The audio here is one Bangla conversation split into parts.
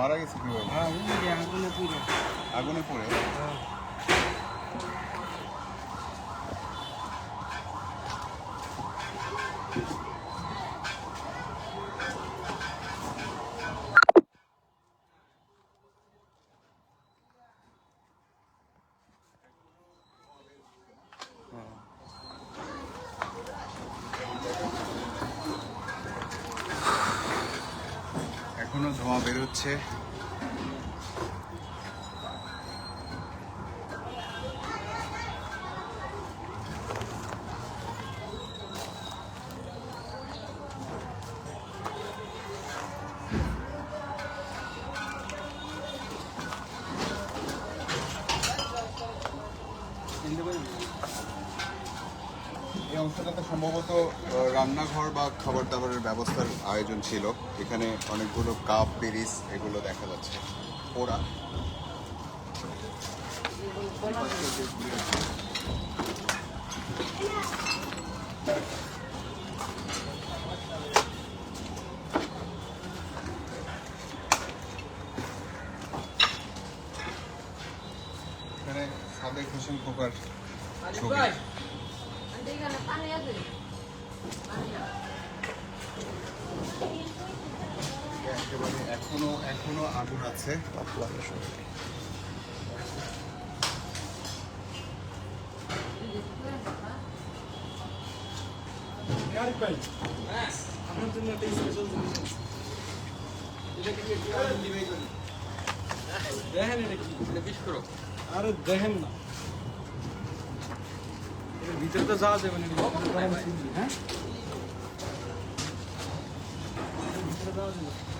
মারা গেছে কীভাবে হ্যাঁ আগুনে পড়ে। সম্ভবত রান্নাঘর বা খাবার দাবারের ব্যবস্থার আয়োজন ছিল। এখানে অনেকগুলো কাপ, পেরিস, এগুলো দেখা যাচ্ছে। ওরা সাদেক হোসেন খোকার একেবারে এখনও এখনও আগুন আছে। আপনার জন্য একটা করে? আরে দেখেন না ভিতরে তো যাওয়া যাবে না। হ্যাঁ? ভিতরে যাওয়া যাবে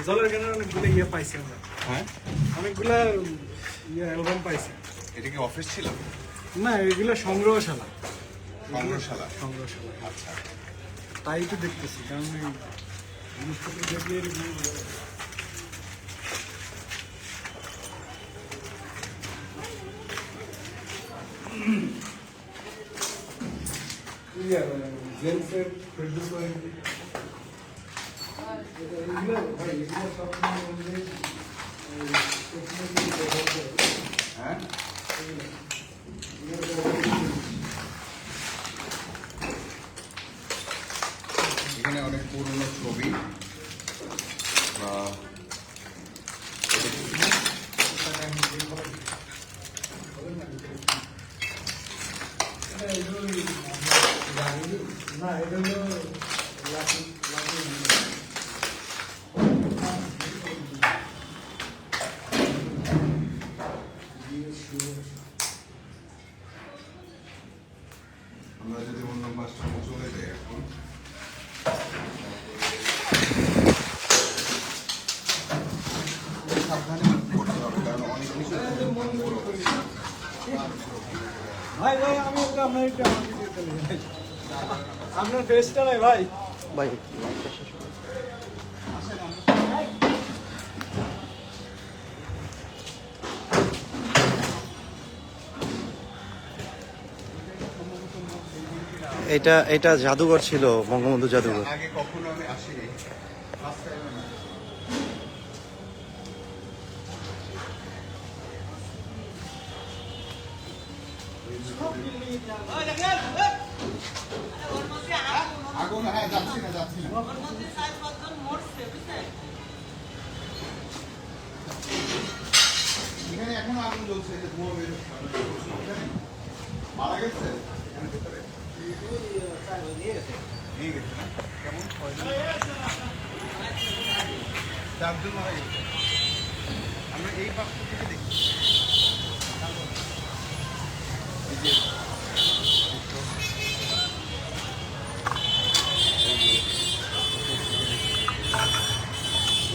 জলের গানের অনেকগুলো ইয়ে পাইছি আমরা। হ্যাঁ? অনেকগুলো ইয়ে অ্যালবাম পাইছি। এটা কি অফিস ছিল? না এগুলো সংগ্রহশালা। সংগ্রহশালা? সংগ্রহশালা। আচ্ছা। তাই তো দেখতেছি কারণ জিনিসপত্র দেখলে ইয়ে, জেন্টসের ফেসবুক কয়েকটি এগুলো ভাই এগুলো সবসময় আমাদের এই টেকনোলজি ব্যবহার করে এখানে অনেক পুরনো ছবি বা না এটা হলো লাঠি লাঠি আমরা যদি অন্য পাশটা চলে যাই এখন সাবধানে করতে হবে কারণ অনেক কিছু ভাই ভাই আমি একটা আপনার একটা আমাকে দিয়ে দিলেন, ভাই। আপনার ফেসটা নাই ভাই। ভাই এটা এটা জাদুঘর ছিল বঙ্গবন্ধু জাদুঘর। আগে কখনো আমি আসিনি। হ্যাঁ যাচ্ছি না যে ধোঁয়া মারা গেছে এখানে ভেতরে নিয়ে গেছে না কেমন মারা গেছে আমরা এই পাত্র থেকে দেখি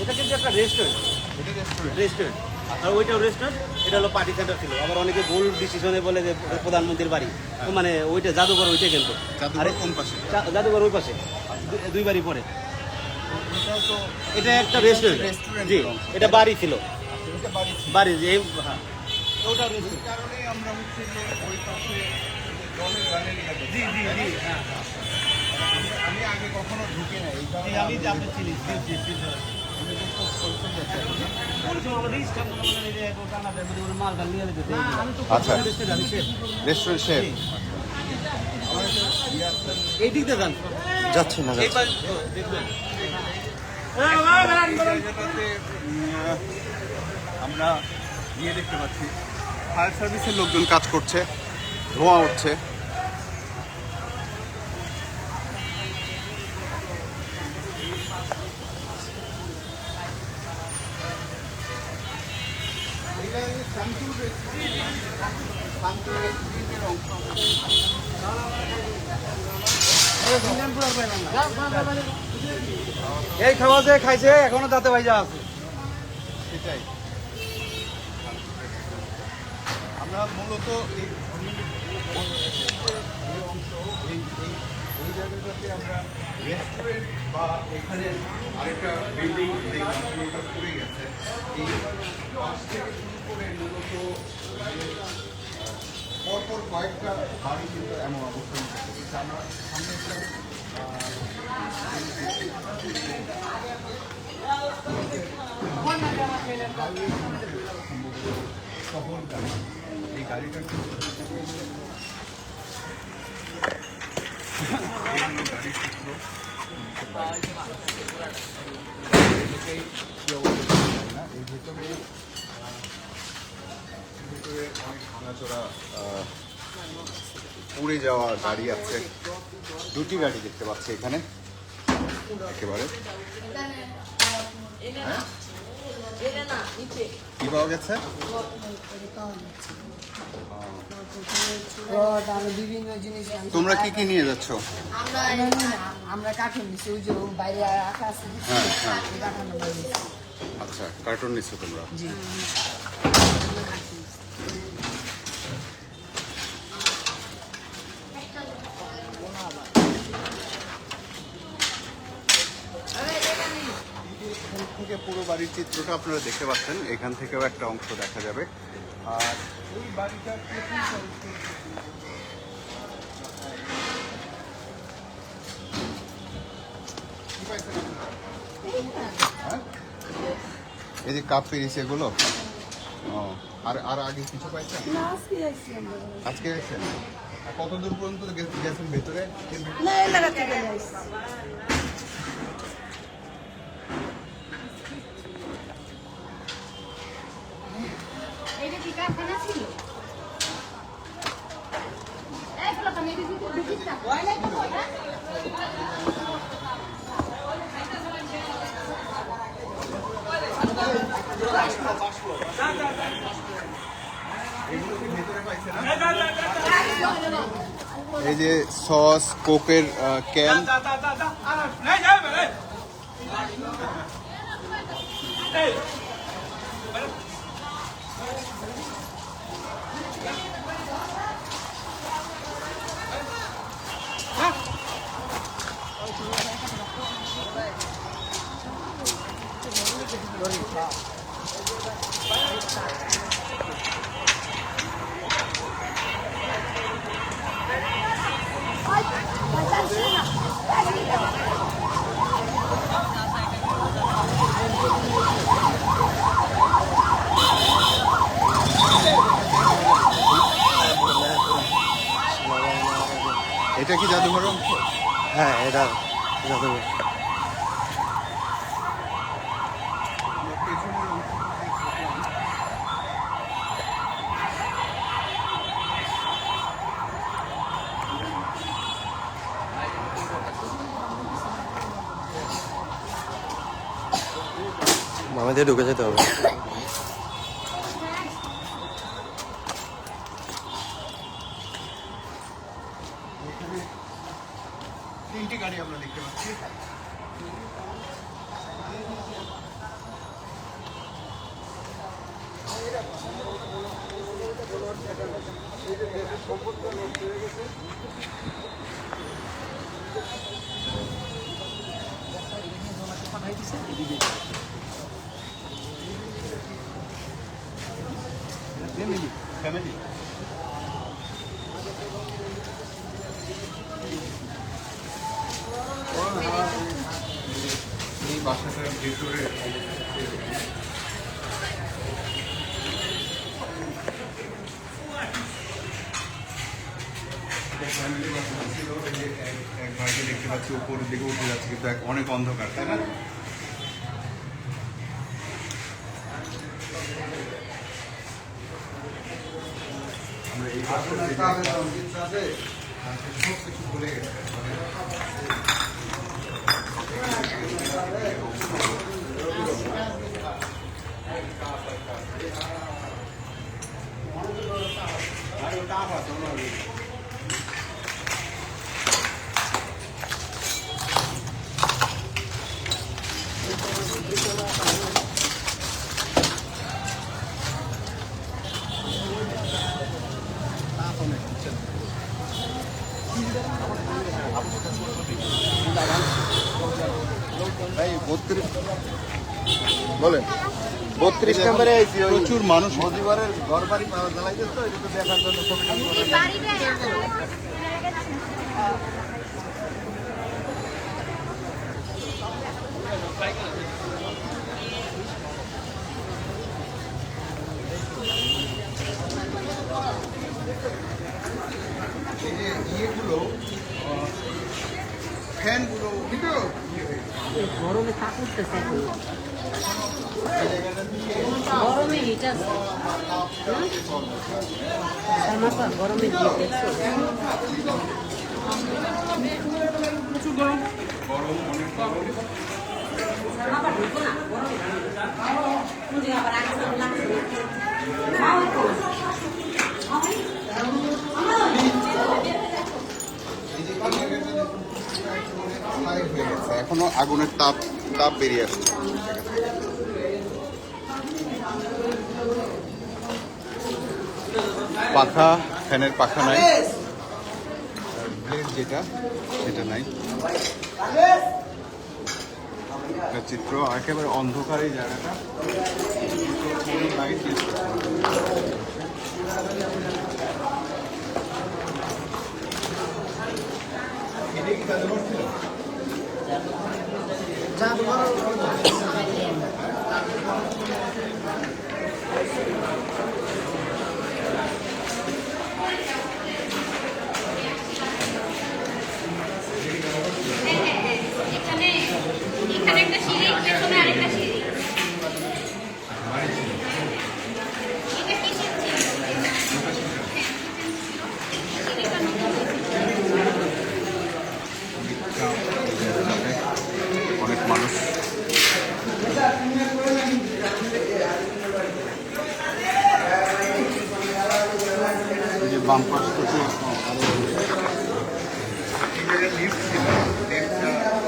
এটা কিন্তু একটা রেস্টুরেন্ট এটা রেস্টুরেন্ট রেস্টুরেন্ট আর ওইটাও রেস্টুরেন্ট এটা হলো পার্টি সেন্টার ছিল আবার অনেকে ভুল ডিসিশনে বলে যে প্রধানমন্ত্রীর বাড়ি মানে ওইটা জাদুঘর ওইটাই কিন্তু আরে কোন পাশে? জাদুঘর ওই পাশে দুই বাড়ি পরে এটা একটা রেস্টুরেন্ট জি এটা বাড়ি ছিল বাড়ি যে হ্যাঁ ওটা রেস্টুরেন্ট এই আমরা হচ্ছে ওই পাশে জলের গানের ইয়ে জি জি জি হ্যাঁ আমি- আগে কখনো ঢুকি না এই কারণে জি, আমি আমি আপনি চিনি জি জি জি আমি তো খুব পরিচয় যাচ্ছি। আচ্ছা। রেস্টুরেন্ট শেফ এই দিক দিয়ে যান। যাচ্ছি না আমরা ইয়ে দেখতে পাচ্ছি। ফায়ার সার্ভিসের লোকজন কাজ করছে ধোঁয়া উঠছে। এই খাওয়া যে খাইছে, এখনও দাঁতে ভাইজা আছে। সেটাই। আমরা মূলত এই এই জায়গাটাতে আমরা রেস্টুরেন্ট বা এখানে আরেকটা বিল্ডিং পুরোটা পড়ে গেছে, এই পাশ থেকে শুরু করে মূলত পরপর কয়েকটা বাড়ি কিন্তু এমন অবস্থান করছে আমরা সামনে শহর গাড়ি এই গাড়িটা পুড়ে যাওয়া গাড়ি আছে। দুটি গাড়ি দেখতে পাচ্ছি এখানে। একেবারে। হ্যাঁ? কি পাওয়া গেছে? বিভিন্ন জিনিস তোমরা কি কি নিয়ে যাচ্ছ? আমরা ওই যে বাইরে হ্যাঁ, হ্যাঁ। আচ্ছা কার্টুন নিচ্ছ তোমরা জি এখান থেকে পুরো বাড়ির চিত্রটা আপনারা দেখতে পাচ্ছেন এখান থেকেও একটা অংশ দেখা যাবে আর এই বাড়িটা? হ্যাঁ? এই যে কাপ পেরিস এগুলো ও আর আর আগে কিছু পাইছেন আজকে আর কত দূর পর্যন্ত গেছেন ভেতরে ভেতরে? না এই জায়গা থেকে যাইছি। এটা কি কারখানা ছিল এই ফলাটা মেরে দিতে দেখিস না ভয় লাগে তো না এই যে সস কোকের ক্যান। এটা কি জাদুঘর অংশ হ্যাঁ এটা জাদুঘর আমাদের ঢুকে যেতে হবে এখানে তিনটি গাড়ি আমরা দেখতে পাচ্ছি ফ্যামিলি এই বাসাটার ভেতরে। ফ্যামিলি বাসা ছিল এই যে এক- এক দেখতে পাচ্ছি উপরের দিকে উঠে যাচ্ছে কিন্তু অনেক অন্ধকার তাই না? আমরা এই সব কিছু ভুলে গেছে। প্রচুর মানুষ। মজিবরের ঘর বাড়ি পাওয়া জ্বালাইছে তো এটা তো দেখার জন্য এই যে ইয়েগুলো গরমে কাপড়তেছে গরমে হিটার গরমে দিয়ে দেখছ? গরম। অনেক গরম। এখনও আগুনের তাপ তাপ বেরিয়ে আসছে। পাখা, ফ্যানের পাখা নাই। ব্লেড যেটা, সেটা নাই। চিত্র, একেবারে অন্ধকার এই জায়গাটা কোনো লাইট ইউজ করছে না। এখানে এখানে একটা সিঁড়ি পেছনে আরেকটা সিঁড়ি এটা কিসের ছিল? সিঁড়িটা নতুন অনেক মানুষ এই যে বাম পাশ থেকে লিফট ছিল লিফটটা আপনি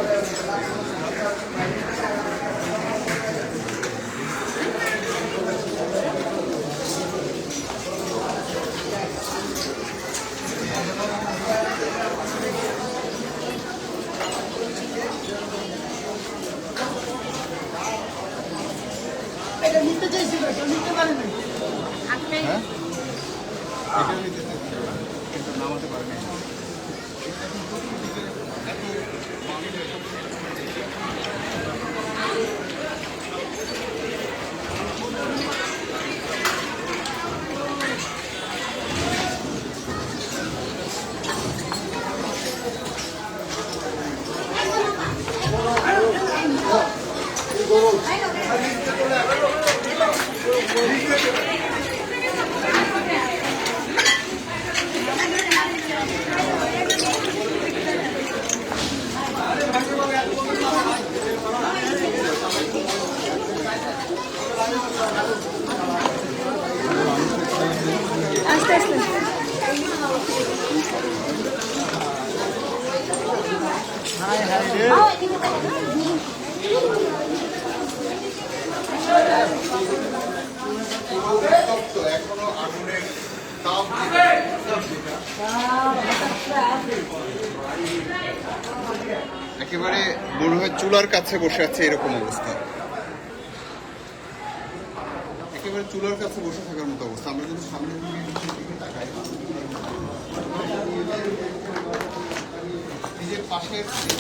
এটা নিতে চাইছিল, কিন্তু নামাতে পারবে আস্তে মনে হয় চুলার কাছে বসে আছে এরকম অবস্থা। একেবারে চুলার কাছে বসে থাকার মতো অবস্থা। আমরা যদি সামনে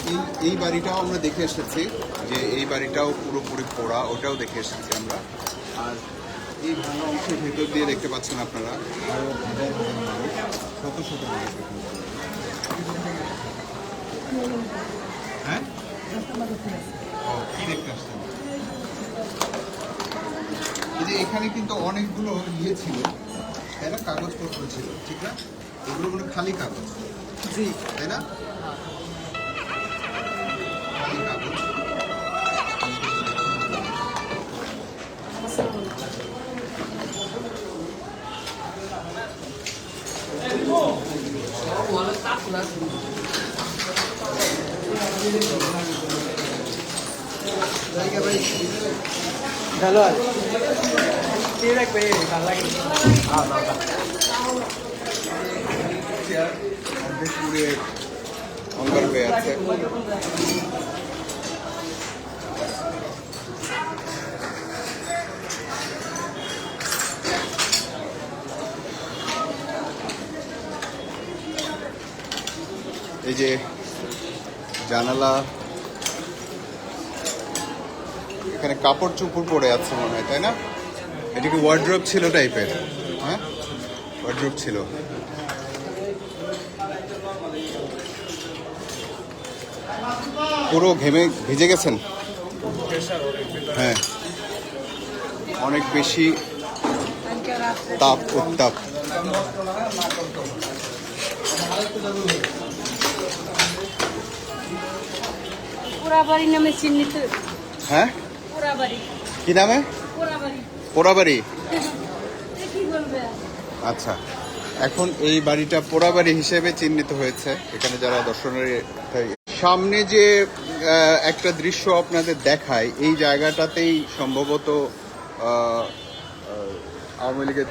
এই এই বাড়িটাও আমরা দেখে এসেছি, যে এই বাড়িটাও পুরোপুরি পোড়া, ওটাও দেখে এসেছি আমরা। আর এই ভাঙা অংশের ভেতর দিয়ে দেখতে পাচ্ছেন আপনারা। শত শত ও, কি দেখতে আসছেন? এই যে এখানে কিন্তু অনেকগুলো ইয়ে ছিল তাই না? কাগজপত্র ছিল ঠিক না? এগুলো মানে খালি কাগজ? জি। তাই না? ভালো আছে কে রাখবে ভালো লাগে চেয়ার অর্ধেক পুড়ে অঙ্গার হয়ে আছে এই যে জানালা এখানে কাপড় চুপড় পরে আছে মনে হয় তাই না? এটা কি ওয়ার্ড্রপ ছিল টাইপের হ্যাঁ? ওয়ার্ড্রপ ছিল। পুরো ঘেমে ভিজে গেছেন? হ্যাঁ। অনেক বেশি তাপ উত্তাপ। পোড়াবাড়ি নামে চিহ্নিত। হ্যাঁ? কি নামে? পোড়াবাড়ি। আচ্ছা এখন এই বাড়িটা পোড়াবাড়ি হিসেবে চিহ্নিত হয়েছে। এখানে যারা দর্শনারী সামনে যে একটা দৃশ্য আপনাদের দেখায় এই জায়গাটাতেই সম্ভবত আওয়ামী লীগের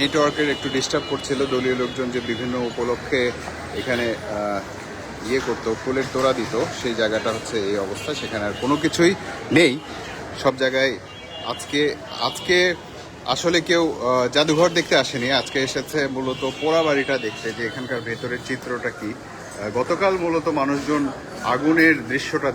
নেটওয়ার্কের একটু ডিস্টার্ব করছিল। দলীয় লোকজন যে বিভিন্ন উপলক্ষে এখানে ইয়ে করতো ফুলের তোড়া দিত সেই জায়গাটা হচ্ছে এই অবস্থা। সেখানে আর কোনো কিছুই নেই। সব জায়গায় আজকে আজকে আসলে কেউ জাদুঘর দেখতে আসেনি। আজকে এসেছে মূলত পোড়া বাড়িটা দেখতে, যে এখানকার ভেতরের চিত্রটা কি। গতকাল মূলত মানুষজন আগুনের দৃশ্যটা